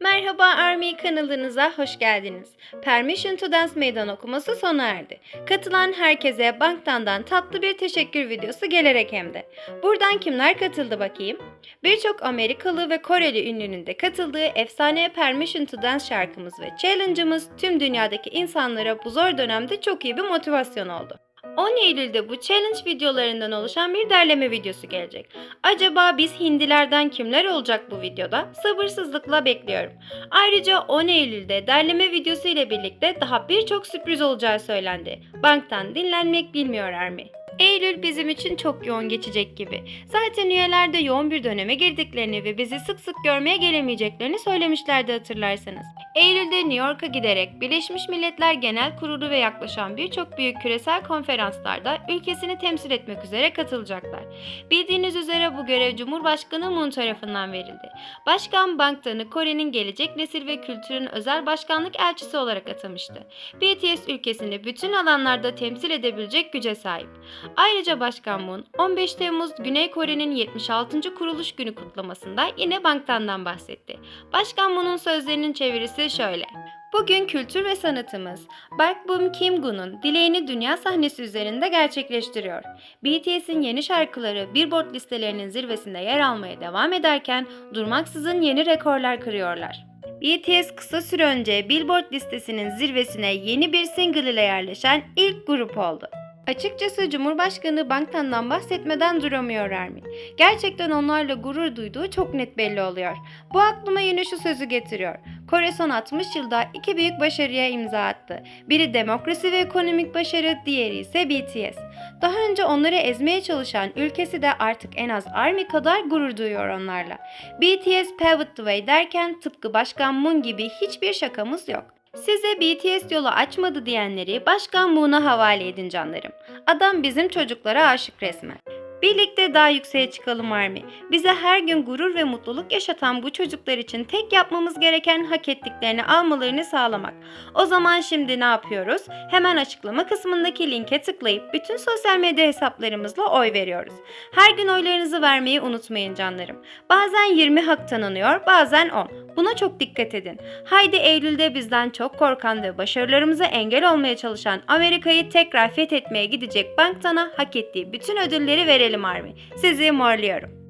Merhaba Army kanalınıza hoş geldiniz. Permission to Dance meydan okuması sona erdi. Katılan herkese Banktan'dan tatlı bir teşekkür videosu gelerek hem de. Buradan kimler katıldı bakayım? Birçok Amerikalı ve Koreli ünlünün de katıldığı efsane Permission to Dance şarkımız ve challenge'ımız tüm dünyadaki insanlara bu zor dönemde çok iyi bir motivasyon oldu. 10 Eylül'de bu challenge videolarından oluşan bir derleme videosu gelecek. Acaba biz hindilerden kimler olacak bu videoda? Sabırsızlıkla bekliyorum. Ayrıca 10 Eylül'de derleme videosu ile birlikte daha birçok sürpriz olacağı söylendi. Banktan dinlenmek bilmiyor Army. Eylül bizim için çok yoğun geçecek gibi. Zaten üyeler de yoğun bir döneme girdiklerini ve bizi sık sık görmeye gelemeyeceklerini söylemişlerdi hatırlarsanız. Eylül'de New York'a giderek Birleşmiş Milletler Genel Kurulu ve yaklaşan birçok büyük küresel konferanslarda ülkesini temsil etmek üzere katılacaklar. Bildiğiniz üzere bu görev Cumhurbaşkanı Moon tarafından verildi. Başkan Bangtan'ı Kore'nin gelecek nesil ve kültürün özel başkanlık elçisi olarak atamıştı. BTS ülkesini bütün alanlarda temsil edebilecek güce sahip. Ayrıca Başkan Moon 15 Temmuz Güney Kore'nin 76. kuruluş günü kutlamasında yine Bangtan'dan bahsetti. Başkan Moon'un sözlerinin çevirisi şöyle. Bugün kültür ve sanatımız Park Bum Kim Gun'un dileğini dünya sahnesi üzerinde gerçekleştiriyor. BTS'in yeni şarkıları Billboard listelerinin zirvesinde yer almaya devam ederken durmaksızın yeni rekorlar kırıyorlar. BTS kısa süre önce Billboard listesinin zirvesine yeni bir single ile yerleşen ilk grup oldu. Açıkçası Cumhurbaşkanı Bangtan'dan bahsetmeden duramıyor Armin. Gerçekten onlarla gurur duyduğu çok net belli oluyor. Bu aklıma yine şu sözü getiriyor. Kore son 60 yılda iki büyük başarıya imza attı. Biri demokrasi ve ekonomik başarı, diğeri ise BTS. Daha önce onları ezmeye çalışan ülkesi de artık en az Army kadar gurur duyuyor onlarla. BTS paved the way derken tıpkı Başkan Moon gibi hiçbir şakamız yok. Size BTS yolu açmadı diyenleri Başkan Moon'a havale edin canlarım. Adam bizim çocuklara aşık resmen. Birlikte daha yükseğe çıkalım Army. Bize her gün gurur ve mutluluk yaşatan bu çocuklar için tek yapmamız gereken hak ettiklerini almalarını sağlamak. O zaman şimdi ne yapıyoruz? Hemen açıklama kısmındaki linke tıklayıp bütün sosyal medya hesaplarımızla oy veriyoruz. Her gün oylarınızı vermeyi unutmayın canlarım. Bazen 20 hak tanınıyor, bazen 10. Buna çok dikkat edin. Haydi Eylül'de bizden çok korkan ve başarılarımıza engel olmaya çalışan Amerika'yı tekrar fethetmeye gidecek Banktan'a hak ettiği bütün ödülleri verelim Army. Sizi morluyorum.